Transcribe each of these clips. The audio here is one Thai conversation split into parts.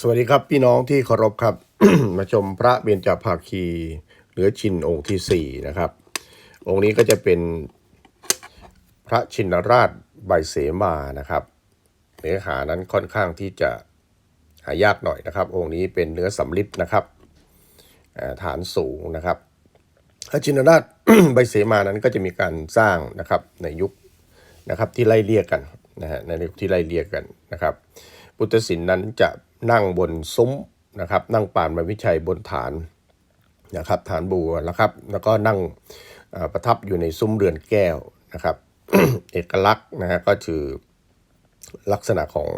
สวัสดีครับพี่น้องที่เคารพครับ มาชมพระเบญจภาคีเหลือชินองค์ที่สี่นะครับ องค์นี้ก็จะเป็นพระชินราชใบเสมานะครับ เนื้อหานั้นค่อนข้างที่จะหายากหน่อยนะครับ องค์นี้เป็นเนื้อสำลิดนะครับฐานสูงนะครับพระชินราชใบเสมานั้นก็จะมีการสร้างนะครับในยุคนะครับที่ไล่เลี่ยกันนะฮะในยุคที่ไล่เลี่ยกันนะครับ พุทธศิลป์นั้นจะ นั่งบนซุ้มนะครับ นั่งปานบรรวิชัยบนฐานนะครับ ฐานบัวนะครับ แล้วก็นั่งประทับอยู่ในซุ้มเรือนแก้วนะครับเอกลักษณ์นะฮะก็คือลักษณะของ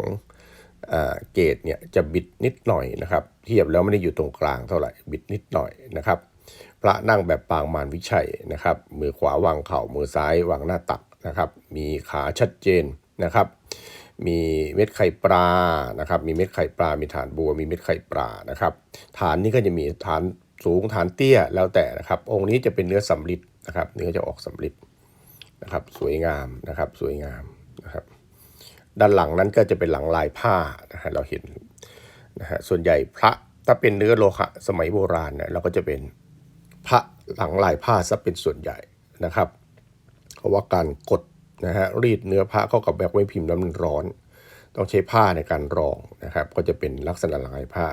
อเกตเนี่ยจะบิดนิดหน่อยนะครับ เทียบแล้วไม่ได้อยู่ตรงกลางเท่าไหร่บิดนิดหน่อยนะครับ พระนั่งแบบปางมารวิชัยนะครับ มือขวาวางเข่ามือซ้ายวางหน้าตักนะครับ มีขาชัดเจนนะครับ มีเม็ดไข่ปลานะครับมีเม็ดไข่ปลา มีฐานบัว มีเม็ดไข่ปลานะครับฐานนี้ก็จะมีฐานสูงฐานเตี้ยแล้วแต่นะครับ องค์นี้จะเป็นเนื้อสำลิดนะครับ เนื้อจะออกสำลิดนะครับสวยงามนะครับสวยงามนะครับด้านหลังนั้นก็จะเป็นหลังลายผ้านะฮะเราเห็นนะฮะส่วนใหญ่พระถ้าเป็นเนื้อโลหะสมัยโบราณเนี่ยเราก็จะเป็นพระหลังลายผ้าซะเป็นส่วนใหญ่นะครับ เพราะว่าการกด นะฮะรีดเนื้อผ้าเข้ากับแบบไม้พิมพ์แล้วมันร้อน ต้องใช้ผ้าในการรองนะครับ ก็จะเป็นลักษณะลายผ้า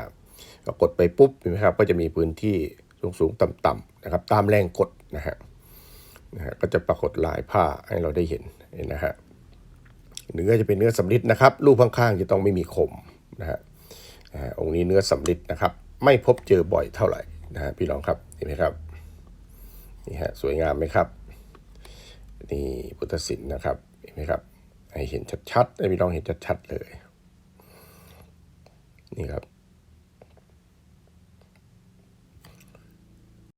ก็กดไปปุ๊บเห็นไหมครับก็จะมีพื้นที่สูงสูงๆต่ำๆนะครับ ตามแรงกดนะฮะนะฮะก็จะปรากฏลายผ้าให้เราได้เห็นเห็นนะฮะเนื้อจะเป็นเนื้อสำลิดนะครับรูปข้างๆจะต้องไม่มีคมนะฮะนะฮะองค์นี้เนื้อสำลิดนะครับ ไม่พบเจอบ่อยเท่าไหร่นะฮะพี่น้องครับเห็นไหมครับนี่ฮะสวยงามไหมครับ นี่พุทธศิลป์นะครับ เห็นไหมครับ ให้เห็นชัดๆให้พี่น้องเห็นชัดๆเลย นี่ครับ